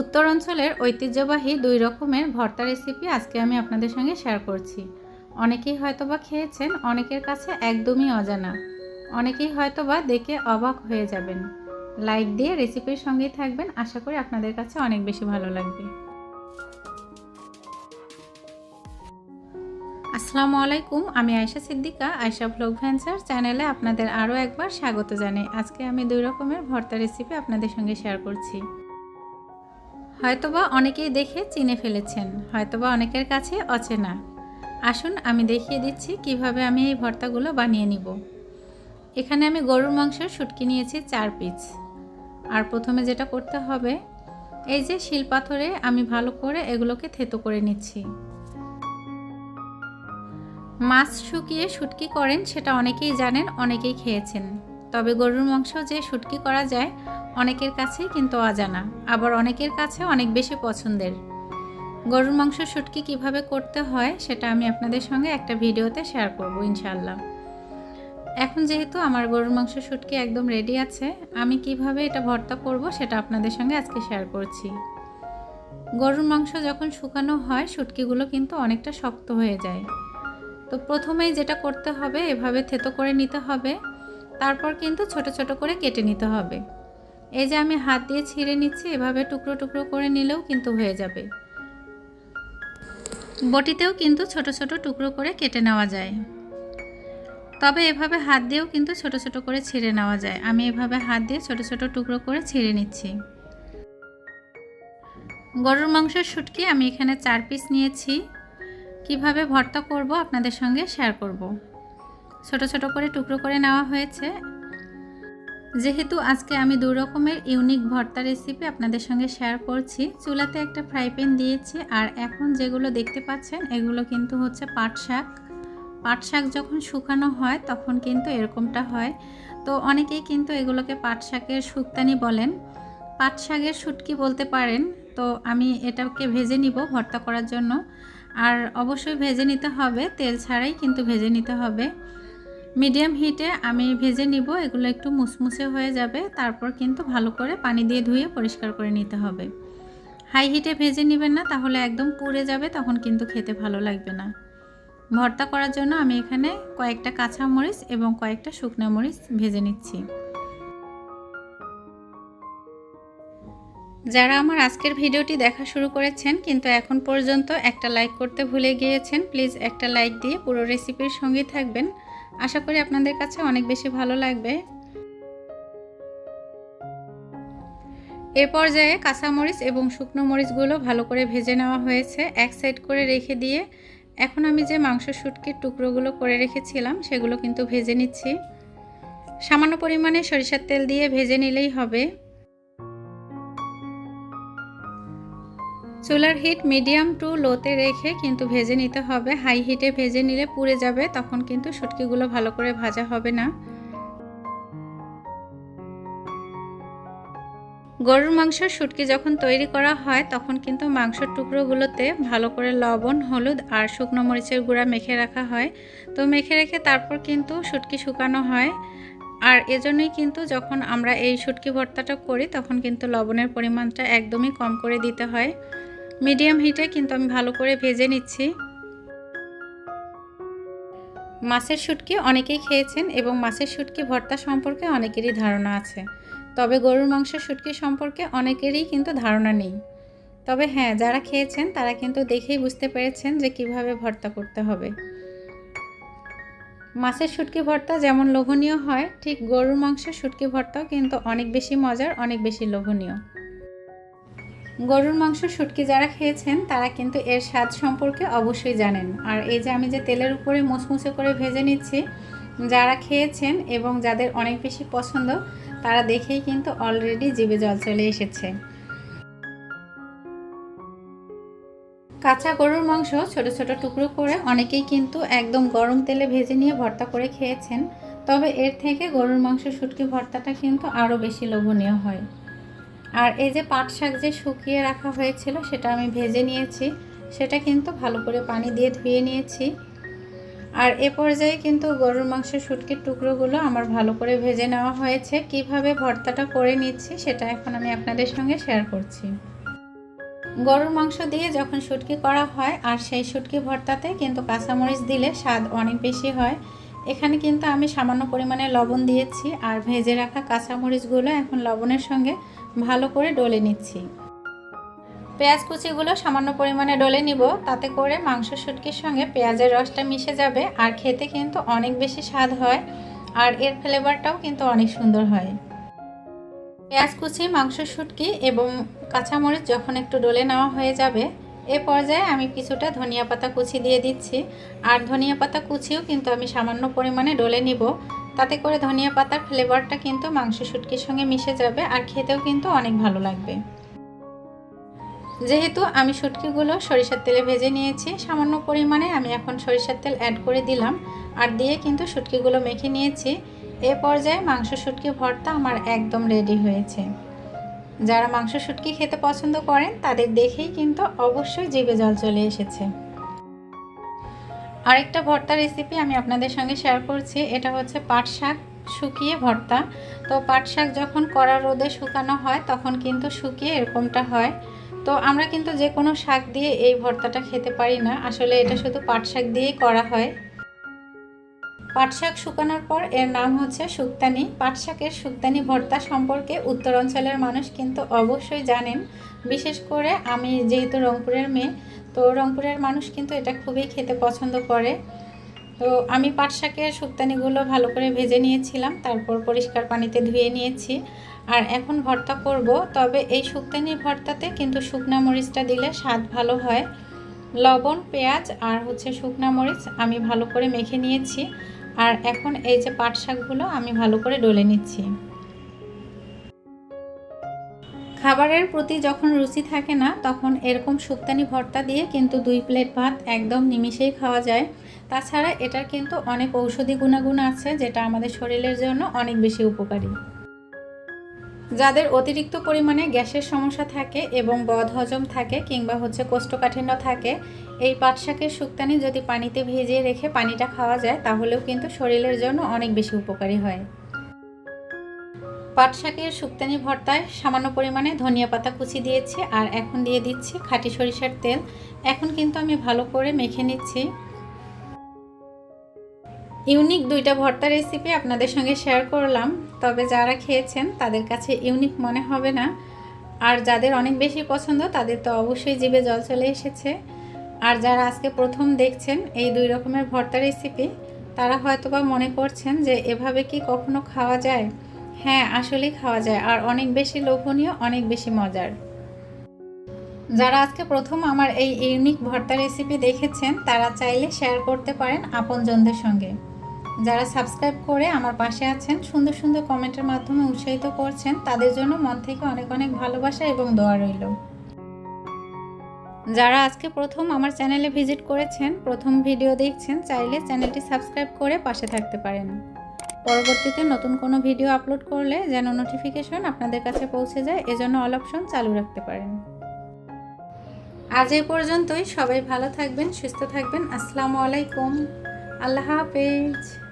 উত্তর অঞ্চলের ঐতিহ্যবাহী দুই রকমের ভর্তা রেসিপি আজকে আমি আপনাদের সঙ্গে শেয়ার করছি। অনেকেই হয়তোবা খেয়েছেন, অনেকের কাছে একদমই অজানা। অনেকেই হয়তোবা দেখে অবাক হয়ে যাবেন। লাইক দিয়ে রেসিপির সঙ্গেই থাকবেন, আশা করি আপনাদের কাছে অনেক বেশি ভালো লাগবে। আসসালামু আলাইকুম, আমি আয়শা সিদ্দিকা, আয়শা ভ্লগ ভ্যান্সার চ্যানেলে আপনাদের আরও একবার স্বাগত জানাই। আজকে আমি দুই রকমের ভর্তা রেসিপি আপনাদের সঙ্গে শেয়ার করছি। হয়তোবা অনেকেই দেখে চিনে ফেলেছেন, হয়তোবা অনেকের কাছে অচেনা। আসুন, আমি দেখিয়ে দিচ্ছি কীভাবে আমি এই ভর্তাগুলো বানিয়ে নিব। এখানে আমি গরুর মাংসের শুটকি নিয়েছি চার পিস। আর প্রথমে যেটা করতে হবে, এই যে শিল পাথরে আমি ভালো করে এগুলোকে থেতো করে নিচ্ছি। মাছ শুকিয়ে শুটকি করেন, সেটা অনেকেই জানেন, অনেকেই খেয়েছেন। তবে গরুর মাংস যে শুটকি করা যায়, অনেকের কাছেই কিন্তু অজানা, আবার অনেকের কাছে অনেক বেশি পছন্দের। গরুর মাংস শুটকি কীভাবে করতে হয়, সেটা আমি আপনাদের সঙ্গে একটা ভিডিওতে শেয়ার করব ইনশাল্লাহ এখন যেহেতু আমার গরুর মাংস শুটকি একদম রেডি আছে, আমি কীভাবে এটা ভর্তা করব, সেটা আপনাদের সঙ্গে আজকে শেয়ার করছি। গরুর মাংস যখন শুকানো হয়, শুটকিগুলো কিন্তু অনেকটা শক্ত হয়ে যায়। তো প্রথমেই যেটা করতে হবে, এভাবে থেতো করে নিতে হবে। তারপর কিন্তু ছোট ছোট করে কেটে নিতে হবে। এই যে আমি হাত দিয়ে ছিঁড়ে নিচ্ছি, এভাবে টুকরো টুকরো করে নিলেও কিন্তু হয়ে যাবে। বটিতেও কিন্তু ছোট ছোট টুকরো করে কেটে নেওয়া যায়। তবে এভাবে হাত দিয়েও কিন্তু ছোট ছোট করে ছিঁড়ে নেওয়া যায়। আমি এভাবে হাত দিয়ে ছোট ছোট টুকরো করে ছিঁড়ে নিচ্ছি। গরুর মাংসের শুটকি আমি এখানে চার পিস নিয়েছি। কীভাবে ভর্তা করব আপনাদের সঙ্গে শেয়ার করব। ছোট ছোট করে টুকরো করে নেওয়া হয়েছে। যেহেতু আজকে আমি দু রকমের ইউনিক ভর্তা রেসিপি আপনাদের সঙ্গে শেয়ার করছি, চুলাতে একটা ফ্রাই প্যান দিয়েছি আর এখন যেগুলো দেখতে পাচ্ছেন, এগুলো কিন্তু হচ্ছে পাট শাক। পাট শাক যখন শুকানো হয় তখন কিন্তু এরকমটা হয়। তো অনেকেই কিন্তু এগুলোকে পাট শাকের শুক্তানি বলেন। পাট শাকের শুটকি বলতে পারেন। তো আমি এটাকে ভেজে নিব ভর্তা করার জন্য। আর অবশ্যই ভেজে নিতে হবে, তেল ছাড়াই কিন্তু ভেজে নিতে হবে। মিডিয়াম হিটে আমি ভেজে নিব, এগুলো একটু মুসমুসে হয়ে যাবে, তারপর কিন্তু ভালো করে পানি দিয়ে ধুয়ে পরিষ্কার করে নিতে হবে। হাই হিটে ভেজে নেবেন না, তাহলে একদম পুড়ে যাবে, তখন কিন্তু খেতে ভালো লাগবে না। ভর্তা করার জন্য আমি এখানে কয়েকটা কাঁচা মরিচ এবং কয়েকটা শুকনো মরিচ ভেজে নিচ্ছি। যারা আমার আজকের ভিডিওটি দেখা শুরু করেছেন, কিন্তু এখন পর্যন্ত একটা লাইক করতে ভুলে গিয়েছেন, প্লিজ একটা লাইক দিয়ে পুরো রেসিপির সঙ্গে থাকবেন। আশা করি আপনাদের কাছে অনেক বেশি ভালো লাগবে। এ পর্যায়ে কাঁচামরিচ এবং শুকনো মরিচগুলো ভালো করে ভেজে নেওয়া হয়েছে। এক সাইড করে রেখে দিয়ে এখন আমি যে মাংস শুটকির টুকরোগুলো করে রেখেছিলাম, সেগুলো কিন্তু ভেজে নিচ্ছি। সামান্য পরিমাণে সরিষার তেল দিয়ে ভেজে নিলেই হবে। চুলার হিট মিডিয়াম টু লোতে রেখে কিন্তু ভেজে নিতে হবে। হাই হিটে ভেজে নিলে পুড়ে যাবে, তখন কিন্তু শুটকিগুলো ভালো করে ভাজা হবে না। গরুর মাংসের শুটকি যখন তৈরি করা হয়, তখন কিন্তু মাংসের টুকরোগুলোতে ভালো করে লবণ, হলুদ আর শুকনো মরিচের গুঁড়া মেখে রাখা হয়। তো মেখে রেখে তারপর কিন্তু শুটকি শুকানো হয়। আর এজন্যই কিন্তু যখন আমরা এই শুটকি ভর্তাটা করি, তখন কিন্তু লবণের পরিমাণটা একদমই কম করে দিতে হয়। মিডিয়াম হিটে, কিন্তু আমি ভালো করে ভেজে নিচ্ছি। মাছের শুটকি অনেকেই খেয়েছেন এবং মাছের শুটকি ভর্তা সম্পর্কে অনেকেরই ধারণা আছে। তবে গরুর মাংসের শুটকি সম্পর্কে অনেকেরই কিন্তু ধারণা নেই। তবে হ্যাঁ যারা খেয়েছেন, তারা কিন্তু দেখেই বুঝতে পেরেছেন যে কীভাবে ভর্তা করতে হবে। মাছের শুটকি ভর্তা যেমন লোভনীয় হয়, ঠিক গরুর মাংসের শুটকি ভর্তাও কিন্তু অনেক বেশি মজার, অনেক বেশি লোভনীয়। গরুর মাংস শুটকি যারা খেয়েছেন, তারা কিন্তু এর স্বাদ সম্পর্কে অবশ্যই জানেন। আর এই যে আমি যে তেলের উপরে মুসমুসে করে ভেজে নিচ্ছি, যারা খেয়েছেন এবং যাদের অনেক বেশি পছন্দ, তারা দেখেই কিন্তু অলরেডি জিভে জল চলে এসেছে। কাঁচা গরুর মাংস ছোট ছোট টুকরো করে অনেকেই কিন্তু একদম গরম তেলে ভেজে নিয়ে ভর্তা করে খেয়েছেন, তবে এর থেকে গরুর মাংস শুটকি ভর্তাটা কিন্তু আরও বেশি লোভনীয় হয়। আর এই যে পাট শাক যে শুকিয়ে রাখা হয়েছিল, সেটা আমি ভেজে নিয়েছি। সেটা কিন্তু ভালো করে পানি দিয়ে ধুয়ে নিয়েছি। আর এ পর্যায়ে কিন্তু গরুর মাংসের শুটকির টুকরোগুলো আমার ভালো করে ভেজে নেওয়া হয়েছে। কীভাবে ভর্তাটা করে নিচ্ছি, সেটা এখন আমি আপনাদের সঙ্গে শেয়ার করছি। গরুর মাংস দিয়ে যখন শুটকি করা হয়, আর সেই শুটকি ভর্তাতে কিন্তু কাঁচামরিচ দিলে স্বাদ অনেক বেশি হয়। এখানে কিন্তু আমি সামান্য পরিমাণে লবণ দিয়েছি আর ভেজে রাখা কাঁচামরিচগুলো এখন লবণের সঙ্গে ভালো করে ডলে নিচ্ছি। পেঁয়াজ কুচিগুলো সামান্য পরিমাণে ডলে নিব, তাতে করে মাংস শুটকির সঙ্গে পেঁয়াজের রসটা মিশে যাবে আর খেতে কিন্তু অনেক বেশি স্বাদ হয় আর এর ফ্লেভারটাও কিন্তু অনেক সুন্দর হয়। পেঁয়াজ কুচি, মাংস শুটকি এবং কাঁচামরিচ যখন একটু ডলে নেওয়া হয়ে যাবে এ পর্যায়ে আমি কিছুটা ধনিয়া পাতা কুচি দিয়ে দিচ্ছি। আর ধনিয়া পাতা কুচিও কিন্তু আমি সামান্য পরিমাণে ডলে নিব। তাতে করে ধনিয়া পাতার ফ্লেভারটা কিন্তু মাংস শুটকির সঙ্গে মিশে যাবে আর খেতেও কিন্তু অনেক ভালো লাগবে। যেহেতু আমি শুটকিগুলো সরিষার তেলে ভেজে নিয়েছি, সামান্য পরিমাণে আমি এখন সরিষার তেল অ্যাড করে দিলাম আর দিয়ে কিন্তু শুটকিগুলো মেখে নিয়েছি। এ পর্যায়ে মাংস শুটকি ভর্তা আমার একদম রেডি হয়েছে। যারা মাংস শুটকি খেতে পছন্দ করেন, তাদের দেখেই কিন্তু অবশ্যই জিভে জল চলে এসেছে। আরেকটা ভর্তা রেসিপি আমি আপনাদের সঙ্গে শেয়ার করছি। এটা হচ্ছে পাট শাক শুকিয়ে ভর্তা। তো পাট শাক যখন কড়া রোদে শুকানো হয়, তখন কিন্তু শুকিয়ে এরকমটা হয়। তো আমরা কিন্তু যে কোনো শাক দিয়ে এই ভর্তাটা খেতে পারি না। আসলে এটা শুধু পাট শাক দিয়েই করা হয়। পাট শাক শুকানোর পর এর নাম হচ্ছে শুক্তানি পাট শাকের শুক্তানি ভর্তা সম্পর্কে উত্তর অঞ্চলের মানুষ কিন্তু অবশ্যই জানেন। বিশেষ করে আমি যেহেতু রংপুরের মেয়ে, তো রংপুরের মানুষ কিন্তু এটা খুবই খেতে পছন্দ করে। তো আমি পাট শাকের শুক্তানিগুলো ভালো করে ভেজে নিয়েছিলাম, তারপর পরিষ্কার পানিতে ধুয়ে নিয়েছি। আর এখন ভর্তা করব, তবে এই শুক্তানি ভর্তাতে কিন্তু শুকনা মরিচটা দিলে স্বাদ ভালো হয়। লবণ, পেঁয়াজ আর হচ্ছে শুকনা মরিচ আমি ভালো করে মেখে নিয়েছি। আর এখন এই যে পাট শাকগুলো আমি ভালো করে ডলে নিচ্ছি। খাবারের প্রতি যখন রুচি থাকে না, তখন এরকম শুক্তানি ভর্তা দিয়ে কিন্তু দুই প্লেট ভাত একদম নিমিষেই খাওয়া যায়। তাছাড়া এটার কিন্তু অনেক ঔষধি গুণাগুণ আছে, যেটা আমাদের শরীরের জন্য অনেক বেশি উপকারী। যাদের অতিরিক্ত পরিমাণে গ্যাসের সমস্যা থাকে এবং বদ হজম থাকে কিংবা হচ্ছে কোষ্ঠকাঠিন্য থাকে, এই পাট শাকের শুক্তানি যদি পানিতে ভিজিয়ে রেখে পানিটা খাওয়া যায়, তাহলেও কিন্তু শরীরের জন্য অনেক বেশি উপকারী হয়। পাট শাকের শুক্তানি ভর্তায় সামান্য পরিমাণে ধনিয়া পাতা কুচি দিয়েছি আর এখন দিয়ে দিচ্ছি খাঁটি সরিষার তেল। এখন কিন্তু আমি ভালো করে মেখে নিচ্ছি। ইউনিক দুইটা ভর্তা রেসিপি আপনাদের সঙ্গে শেয়ার করলাম, তবে যারা খেয়েছেন তাদের কাছে ইউনিক মনে হবে না। আর যাদের অনেক বেশি পছন্দ, তাদের তো অবশ্যই জিভে জল চলে এসেছে। আর যারা আজকে প্রথম দেখছেন এই দুই রকমের ভর্তা রেসিপি তারা হয়তোবা মনে করছেন যে এভাবে কি কখনো খাওয়া যায়? হ্যাঁ আসলেই খাওয়া যায়, আর অনেক বেশি লোভনীয়, অনেক বেশি মজার। যারা আজকে প্রথম আমার এই ইউনিক ভর্তা রেসিপি দেখেছেন, তারা চাইলে শেয়ার করতে পারেন আপনজনদের সঙ্গে। যারা সাবস্ক্রাইব করে আমার পাশে আছেন, সুন্দর সুন্দর কমেন্টের মাধ্যমে উৎসাহিত করছেন, তাদের জন্য মন থেকে অনেক অনেক ভালোবাসা এবং দোয়া রইল। যারা আজকে প্রথম আমার চ্যানেলে ভিজিট করেছেন, প্রথম ভিডিও দেখছেন, চাইলে চ্যানেলটি সাবস্ক্রাইব করে পাশে থাকতে পারেন। পরবর্তীতে নতুন কোনো ভিডিও আপলোড করলে যেন নোটিফিকেশন আপনাদের কাছে পৌঁছে যায়, এজন্য অল অপশন চালু রাখতে পারেন। আজ এই পর্যন্তই, সবাই ভালো থাকবেন, সুস্থ থাকবেন, আসসালামু আলাইকুম, আল্লাহ হাফেজ।